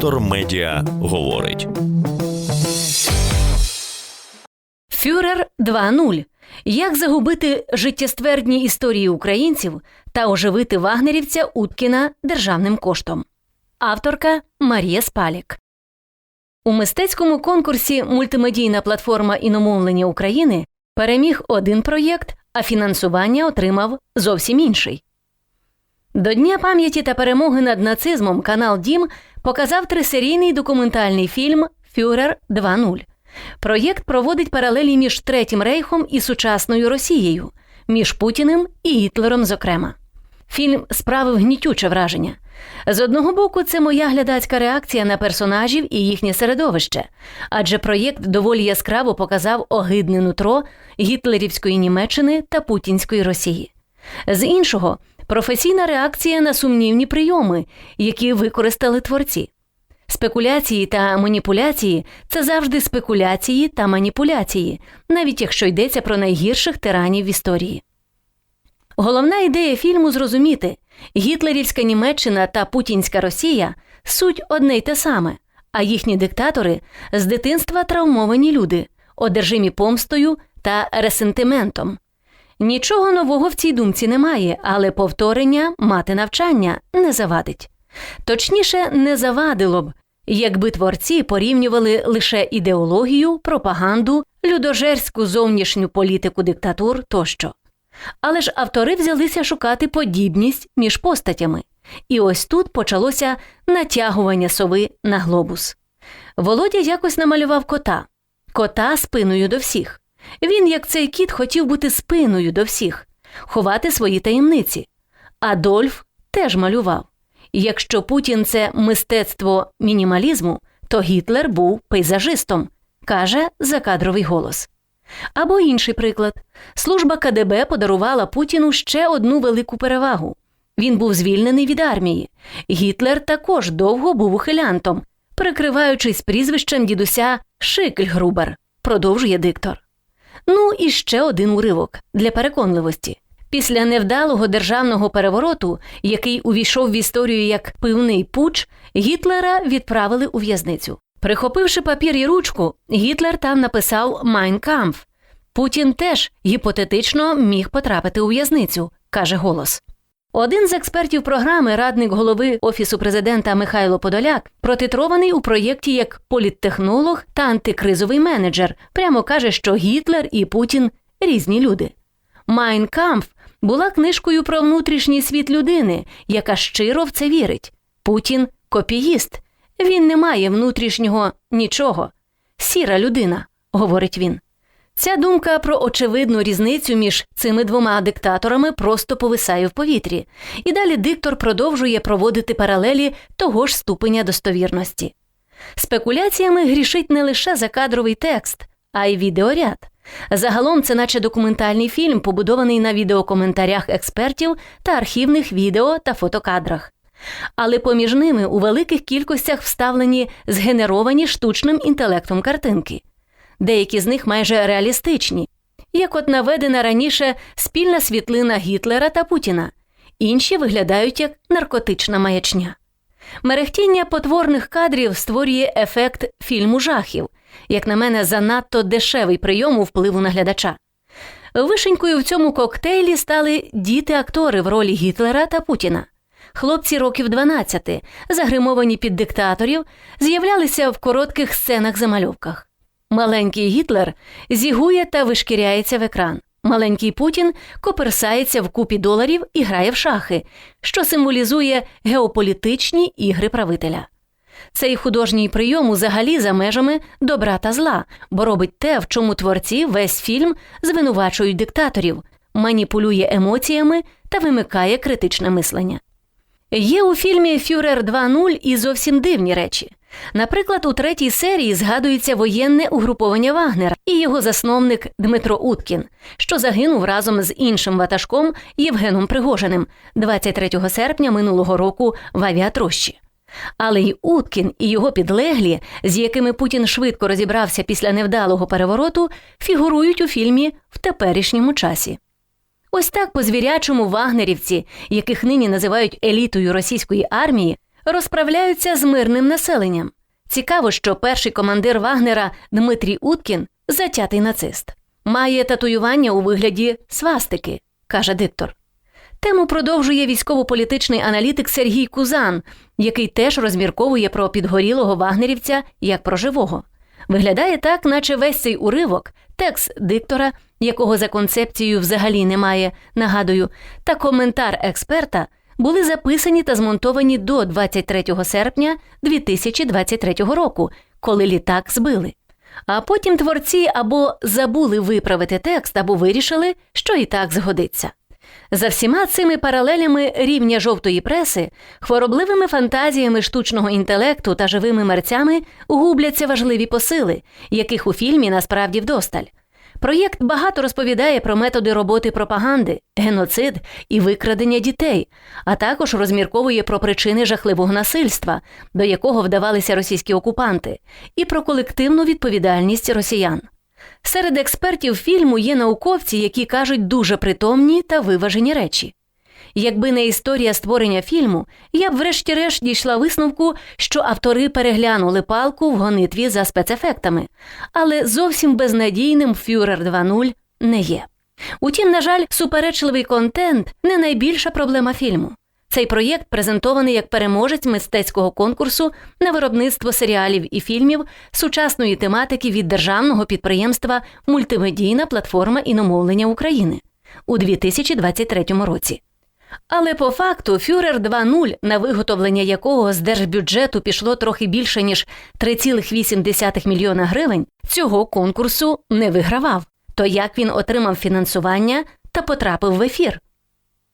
Вектор Медіа говорить. Фюрер 2.0. Як загубити життєствердні історії українців та оживити вагнерівця Уткіна державним коштом. Авторка Марія Спалік. У мистецькому конкурсі Мультимедійна платформа іномовлення України переміг один проєкт, а фінансування отримав зовсім інший. До Дня пам'яті та перемоги над нацизмом канал Дім показав трисерійний документальний фільм Фюрер 2.0. Проєкт проводить паралелі між Третім рейхом і сучасною Росією, між Путіним і Гітлером, зокрема. Фільм справив гнітюче враження. З одного боку, це моя глядацька реакція на персонажів і їхнє середовище, адже проєкт доволі яскраво показав огидне нутро гітлерівської Німеччини та Путінської Росії. З іншого, професійна реакція на сумнівні прийоми, які використали творці. Спекуляції та маніпуляції це завжди спекуляції та маніпуляції, навіть якщо йдеться про найгірших тиранів в історії. Головна ідея фільму зрозуміти гітлерівська Німеччина та Путінська Росія суть одне й те саме, а їхні диктатори з дитинства травмовані люди, одержимі помстою та ресентиментом. Нічого нового в цій думці немає, але повторення мати навчання не завадить. Точніше, не завадило б, якби творці порівнювали лише ідеологію, пропаганду, людожерську зовнішню політику диктатур тощо. Але ж автори взялися шукати подібність між постатями, і ось тут почалося натягування сови на глобус. Володя якось намалював кота, кота спиною до всіх. Він, як цей кіт, хотів бути спиною до всіх, ховати свої таємниці. Адольф теж малював. Якщо Путін це мистецтво мінімалізму, то Гітлер був пейзажистом, каже закадровий голос. Або інший приклад: служба КДБ подарувала Путіну ще одну велику перевагу. Він був звільнений від армії. Гітлер також довго був ухилянтом, прикриваючись прізвищем дідуся Шикльгрубер, продовжує диктор. Ну і ще один уривок для переконливості. Після невдалого державного перевороту, який увійшов в історію як пивний пуч, Гітлера відправили у в'язницю. Прихопивши папір і ручку, Гітлер там написав Майн камф». Путін теж гіпотетично міг потрапити у в'язницю, каже голос. Один з експертів програми, радник голови Офісу президента Михайло Подоляк, протитрований у проєкті як політтехнолог та антикризовий менеджер, прямо каже, що Гітлер і Путін різні люди. Майн Кампф була книжкою про внутрішній світ людини, яка щиро в це вірить. Путін копіїст. Він не має внутрішнього нічого. Сіра людина, говорить він. Ця думка про очевидну різницю між цими двома диктаторами просто повисає в повітрі, і далі диктор продовжує проводити паралелі того ж ступеня достовірності. Спекуляціями грішить не лише закадровий текст, а й відеоряд. Загалом це наче документальний фільм, побудований на відеокоментарях експертів та архівних відео та фотокадрах. Але поміж ними у великих кількостях вставлені згенеровані штучним інтелектом картинки. Деякі з них майже реалістичні, як от наведена раніше спільна світлина Гітлера та Путіна, інші виглядають як наркотична маячня. Мерехтіння потворних кадрів створює ефект фільму жахів, як на мене, занадто дешевий прийом у впливу на глядача. Вишенькою в цьому коктейлі стали діти-актори в ролі Гітлера та Путіна. Хлопці років 12, загримовані під диктаторів, з'являлися в коротких сценах замальовках. Маленький Гітлер зігує та вишкіряється в екран. Маленький Путін коперсається в купі доларів і грає в шахи, що символізує геополітичні ігри правителя. Цей художній прийом взагалі за межами добра та зла, бо робить те, в чому творці весь фільм звинувачують диктаторів, маніпулює емоціями та вимикає критичне мислення. Є у фільмі Фюрер 2.0 і зовсім дивні речі. Наприклад, у третій серії згадується воєнне угруповання Вагнера і його засновник Дмитро Уткін, що загинув разом з іншим ватажком Євгеном Пригожиним 23 серпня минулого року в авіатрощі. Але й Уткін і його підлеглі, з якими Путін швидко розібрався після невдалого перевороту, фігурують у фільмі в теперішньому часі. Ось так по звірячому вагнерівці, яких нині називають елітою російської армії, розправляються з мирним населенням. Цікаво, що перший командир Вагнера Дмитрій Уткін затятий нацист. Має татуювання у вигляді свастики, каже диктор. Тему продовжує військово-політичний аналітик Сергій Кузан, який теж розмірковує про підгорілого вагнерівця як про живого. Виглядає так, наче весь цей уривок, текст диктора, якого за концепцією взагалі немає, нагадую, та коментар експерта були записані та змонтовані до 23 серпня 2023 року, коли літак збили. А потім творці або забули виправити текст, або вирішили, що і так згодиться. За всіма цими паралелями рівня жовтої преси, хворобливими фантазіями штучного інтелекту та живими мерцями губляться важливі посили, яких у фільмі насправді вдосталь. Проєкт багато розповідає про методи роботи пропаганди, геноцид і викрадення дітей, а також розмірковує про причини жахливого насильства, до якого вдавалися російські окупанти, і про колективну відповідальність росіян. Серед експертів фільму є науковці, які кажуть дуже притомні та виважені речі. Якби не історія створення фільму, я б врешті-решт дійшла висновку, що автори переглянули палку в гонитві за спецефектами, але зовсім безнадійним Фюрер 2.0 не є. Утім, на жаль, суперечливий контент не найбільша проблема фільму. Цей проєкт презентований як переможець мистецького конкурсу на виробництво серіалів і фільмів сучасної тематики від державного підприємства Мультимедійна платформа іномовлення України у 2023 році. Але по факту Фюрер 2.0, на виготовлення якого з держбюджету пішло трохи більше ніж 3,8 мільйона гривень, цього конкурсу не вигравав. То як він отримав фінансування та потрапив в ефір?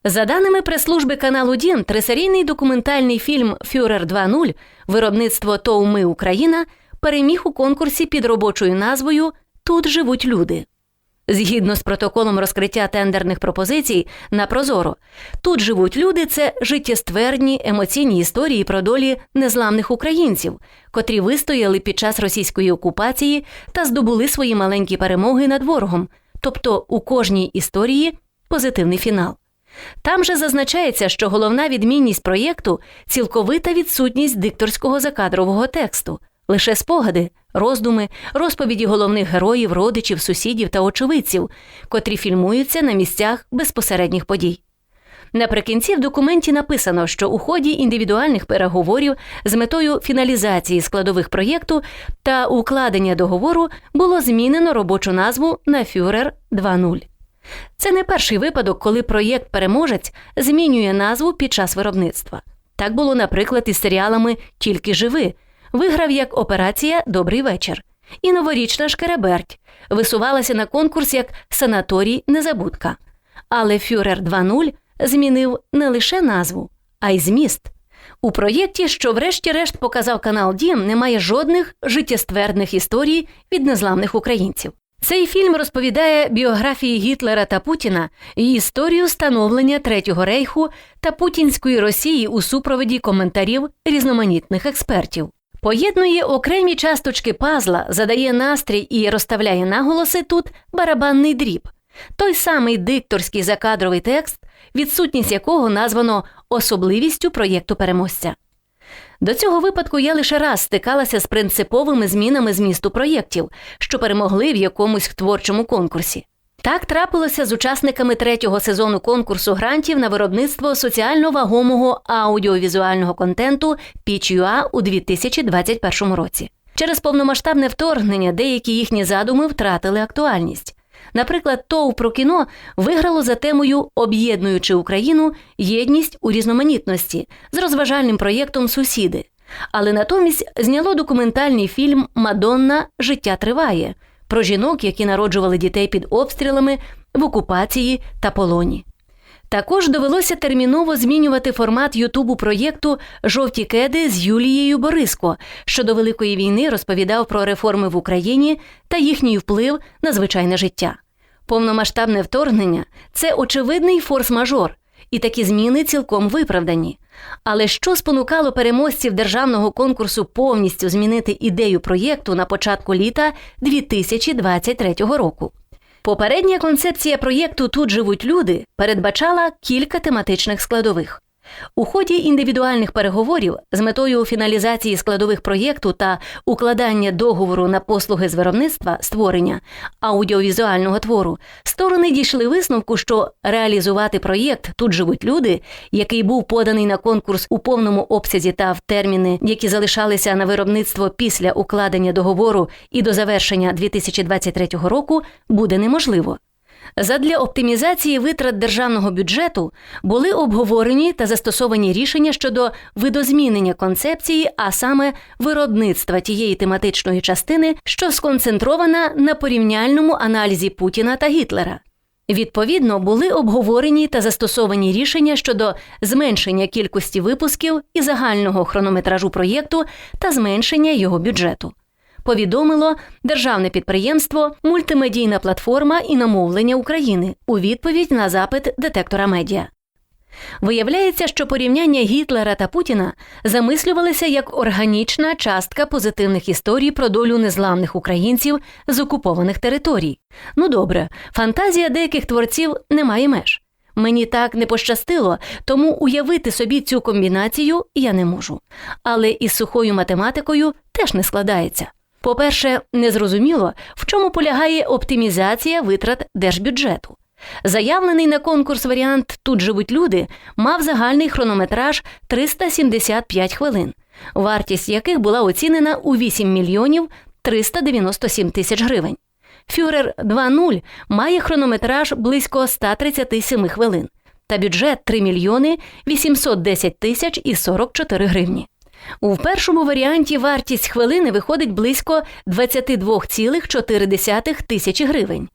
За даними прес-служби каналу Дін, трисерійний документальний фільм Фюрер 2.0 виробництво ТОУ «Ми Україна переміг у конкурсі під робочою назвою Тут живуть люди. Згідно з протоколом розкриття тендерних пропозицій на Прозоро, тут живуть люди це життєстверні емоційні історії про долі незламних українців, котрі вистояли під час російської окупації та здобули свої маленькі перемоги над ворогом, тобто у кожній історії позитивний фінал. Там же зазначається, що головна відмінність проєкту цілковита відсутність дикторського закадрового тексту, лише спогади, роздуми, розповіді головних героїв, родичів, сусідів та очевидців, котрі фільмуються на місцях безпосередніх подій. Наприкінці в документі написано, що у ході індивідуальних переговорів з метою фіналізації складових проєкту та укладення договору було змінено робочу назву на Фюрер 2.0. Це не перший випадок, коли проєкт переможець змінює назву під час виробництва. Так було, наприклад, із серіалами Тільки живи виграв як операція Добрий вечір. І новорічна Шкереберть висувалася на конкурс як Санаторій Незабудка. Але Фюрер 2.0 змінив не лише назву, а й зміст. У проєкті, що, врешті-решт, показав канал Дім, немає жодних життєствердних історій від незламних українців. Цей фільм розповідає біографії Гітлера та Путіна і історію становлення Третього рейху та путінської Росії у супроводі коментарів різноманітних експертів. Поєднує окремі часточки пазла, задає настрій і розставляє наголоси тут барабанний дріб, той самий дикторський закадровий текст, відсутність якого названо особливістю проєкту переможця. До цього випадку я лише раз стикалася з принциповими змінами змісту проєктів, що перемогли в якомусь творчому конкурсі. Так трапилося з учасниками третього сезону конкурсу грантів на виробництво соціально вагомого аудіовізуального контенту PitchUA у 2021 році. Через повномасштабне вторгнення деякі їхні задуми втратили актуальність. Наприклад, ТОВ про кіно виграло за темою Об'єднуючи Україну єдність у різноманітності з розважальним проєктом Сусіди, але натомість зняло документальний фільм Мадонна Життя триває про жінок, які народжували дітей під обстрілами в окупації та полоні. Також довелося терміново змінювати формат Ютубу проєкту Жовті кеди з Юлією Бориско, що до Великої війни розповідав про реформи в Україні та їхній вплив на звичайне життя. Повномасштабне вторгнення це очевидний форс-мажор, і такі зміни цілком виправдані. Але що спонукало переможців державного конкурсу повністю змінити ідею проєкту на початку літа 2023 року? Попередня концепція проєкту Тут живуть люди передбачала кілька тематичних складових. У ході індивідуальних переговорів з метою фіналізації складових проєкту та укладання договору на послуги з виробництва створення аудіовізуального твору сторони дійшли висновку, що реалізувати проєкт тут живуть люди, який був поданий на конкурс у повному обсязі та в терміни, які залишалися на виробництво після укладення договору і до завершення 2023 року, буде неможливо. Задля оптимізації витрат державного бюджету були обговорені та застосовані рішення щодо видозмінення концепції, а саме виробництва тієї тематичної частини, що сконцентрована на порівняльному аналізі Путіна та Гітлера. Відповідно, були обговорені та застосовані рішення щодо зменшення кількості випусків і загального хронометражу проєкту та зменшення його бюджету повідомило державне підприємство Мультимедійна платформа і намовлення України у відповідь на запит детектора медіа. Виявляється, що порівняння Гітлера та Путіна замислювалися як органічна частка позитивних історій про долю незламних українців з окупованих територій. Ну добре, фантазія деяких творців не має меж. Мені так не пощастило, тому уявити собі цю комбінацію я не можу. Але із сухою математикою теж не складається. По-перше, незрозуміло, в чому полягає оптимізація витрат держбюджету. Заявлений на конкурс варіант Тут живуть люди мав загальний хронометраж 375 хвилин, вартість яких була оцінена у 8 мільйонів 397 тисяч гривень. Фюрер 2.0 має хронометраж близько 137 хвилин та бюджет 3 мільйони 810 тисяч і 44 гривні. У першому варіанті вартість хвилини виходить близько 22,4 тисячі гривень,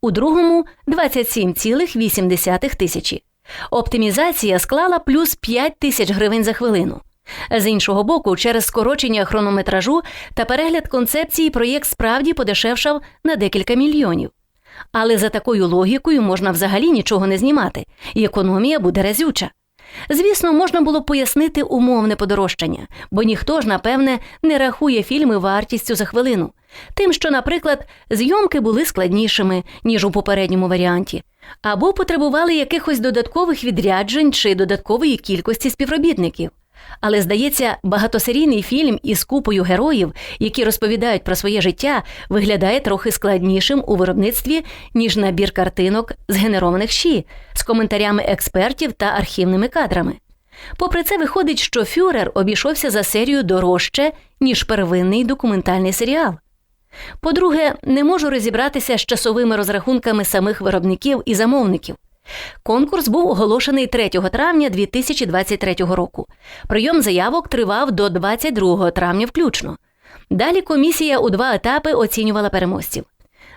у другому 27,8 тисячі. Оптимізація склала плюс 5 тисяч гривень за хвилину. З іншого боку, через скорочення хронометражу та перегляд концепції проєкт справді подешевшав на декілька мільйонів. Але за такою логікою можна взагалі нічого не знімати, і економія буде разюча. Звісно, можна було пояснити умовне подорожчання, бо ніхто ж, напевне, не рахує фільми вартістю за хвилину, тим, що, наприклад, зйомки були складнішими, ніж у попередньому варіанті, або потребували якихось додаткових відряджень чи додаткової кількості співробітників. Але здається, багатосерійний фільм із купою героїв, які розповідають про своє життя, виглядає трохи складнішим у виробництві, ніж набір картинок, згенерованих щі, з коментарями експертів та архівними кадрами. Попри це, виходить, що Фюрер обійшовся за серію дорожче, ніж первинний документальний серіал. По-друге, не можу розібратися з часовими розрахунками самих виробників і замовників. Конкурс був оголошений 3 травня 2023 року. Прийом заявок тривав до 22 травня включно. Далі комісія у два етапи оцінювала переможців.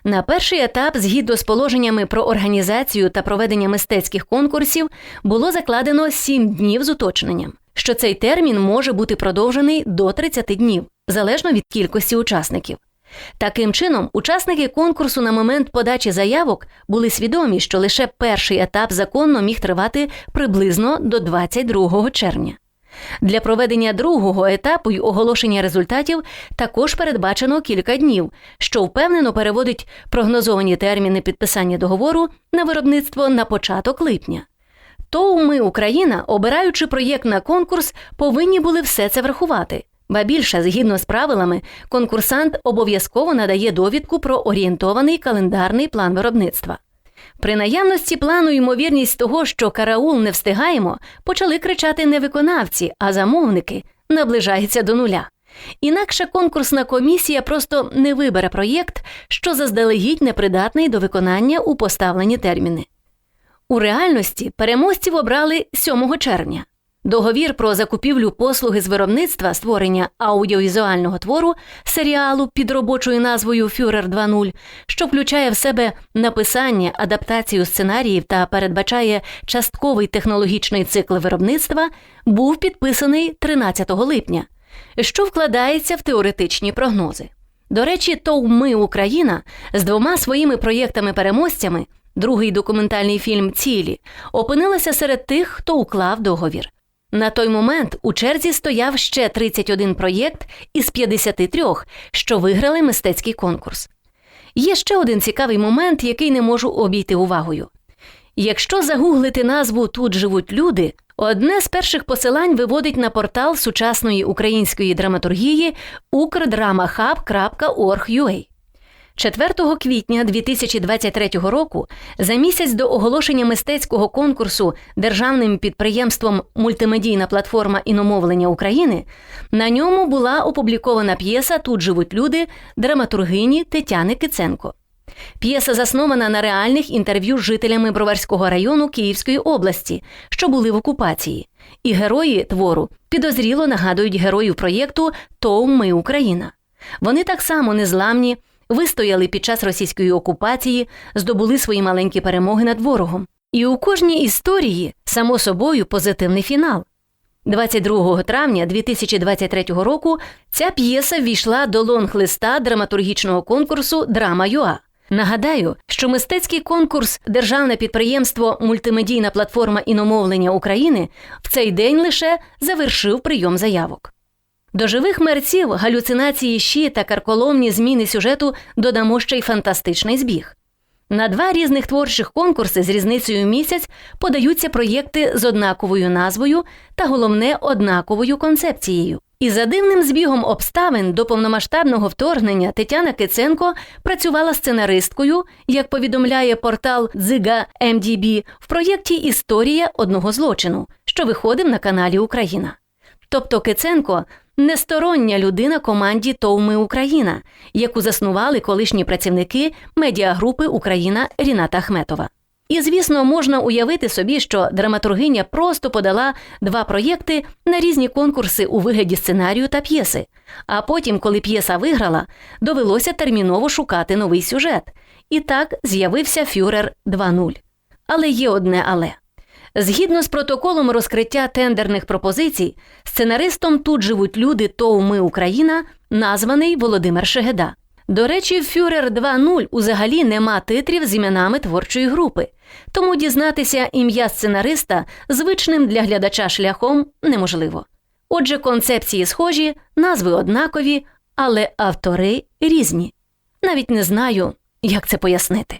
На перший етап, згідно з положеннями про організацію та проведення мистецьких конкурсів, було закладено 7 днів з уточненням, що цей термін може бути продовжений до 30 днів, залежно від кількості учасників. Таким чином, учасники конкурсу на момент подачі заявок були свідомі, що лише перший етап законно міг тривати приблизно до 22 червня. Для проведення другого етапу й оголошення результатів також передбачено кілька днів, що впевнено переводить прогнозовані терміни підписання договору на виробництво на початок липня. То ми, Україна, обираючи проєкт на конкурс, повинні були все це врахувати. Ба більше, згідно з правилами, конкурсант обов'язково надає довідку про орієнтований календарний план виробництва. При наявності плану ймовірність того, що караул не встигаємо, почали кричати не виконавці, а замовники наближається до нуля. Інакше конкурсна комісія просто не вибере проєкт, що заздалегідь непридатний до виконання у поставлені терміни. У реальності переможців обрали 7 червня. Договір про закупівлю послуги з виробництва створення аудіовізуального твору серіалу під робочою назвою Фюрер 2.0», що включає в себе написання, адаптацію сценаріїв та передбачає частковий технологічний цикл виробництва, був підписаний 13 липня, що вкладається в теоретичні прогнози. До речі, ТОВ Ми Україна з двома своїми проєктами-переможцями. Другий документальний фільм Цілі опинилася серед тих, хто уклав договір. На той момент у черзі стояв ще 31 проєкт із 53, що виграли мистецький конкурс. Є ще один цікавий момент, який не можу обійти увагою. Якщо загуглити назву Тут живуть люди, Одне з перших посилань виводить на портал сучасної української драматургії ukrdramahub.org.ua. 4 квітня 2023 року, за місяць до оголошення мистецького конкурсу державним підприємством Мультимедійна платформа іномовлення України, на ньому була опублікована п'єса Тут живуть люди драматургині Тетяни Киценко. П'єса заснована на реальних інтерв'ю з жителями Броварського району Київської області, що були в окупації. І герої твору підозріло нагадують героїв проєкту ТОВ Ми Україна. Вони так само незламні, вистояли під час російської окупації, здобули свої маленькі перемоги над ворогом. І у кожній історії, само собою, позитивний фінал. 22 травня 2023 року ця п'єса ввійшла до лонг-листа драматургічного конкурсу Драма ЮА. Нагадаю, що мистецький конкурс Державне підприємство Мультимедійна платформа іномовлення України в цей день лише завершив прийом заявок. До живих мерців, галюцинації щі та карколомні зміни сюжету додамо ще й фантастичний збіг. На два різних творчих конкурси з різницею місяць подаються проєкти з однаковою назвою та головне однаковою концепцією. І за дивним збігом обставин до повномасштабного вторгнення Тетяна Киценко працювала сценаристкою, як повідомляє портал Дзига МДБ, в проєкті Історія одного злочину, що виходив на каналі Україна. Тобто Киценко нестороння людина команді Товми Україна, яку заснували колишні працівники медіагрупи Україна Ріната Ахметова. І, звісно, можна уявити собі, що драматургиня просто подала два проєкти на різні конкурси у вигляді сценарію та п'єси. А потім, коли п'єса виграла, довелося терміново шукати новий сюжет. І так з'явився Фюрер 2.0. Але є одне але. Згідно з протоколом розкриття тендерних пропозицій, сценаристом тут живуть люди ТОВ Ми Україна, названий Володимир Шегеда. До речі, в Фюрер 2.0 узагалі нема титрів з іменами творчої групи, тому дізнатися ім'я сценариста звичним для глядача шляхом неможливо. Отже, концепції схожі, назви однакові, але автори різні. Навіть не знаю, як це пояснити.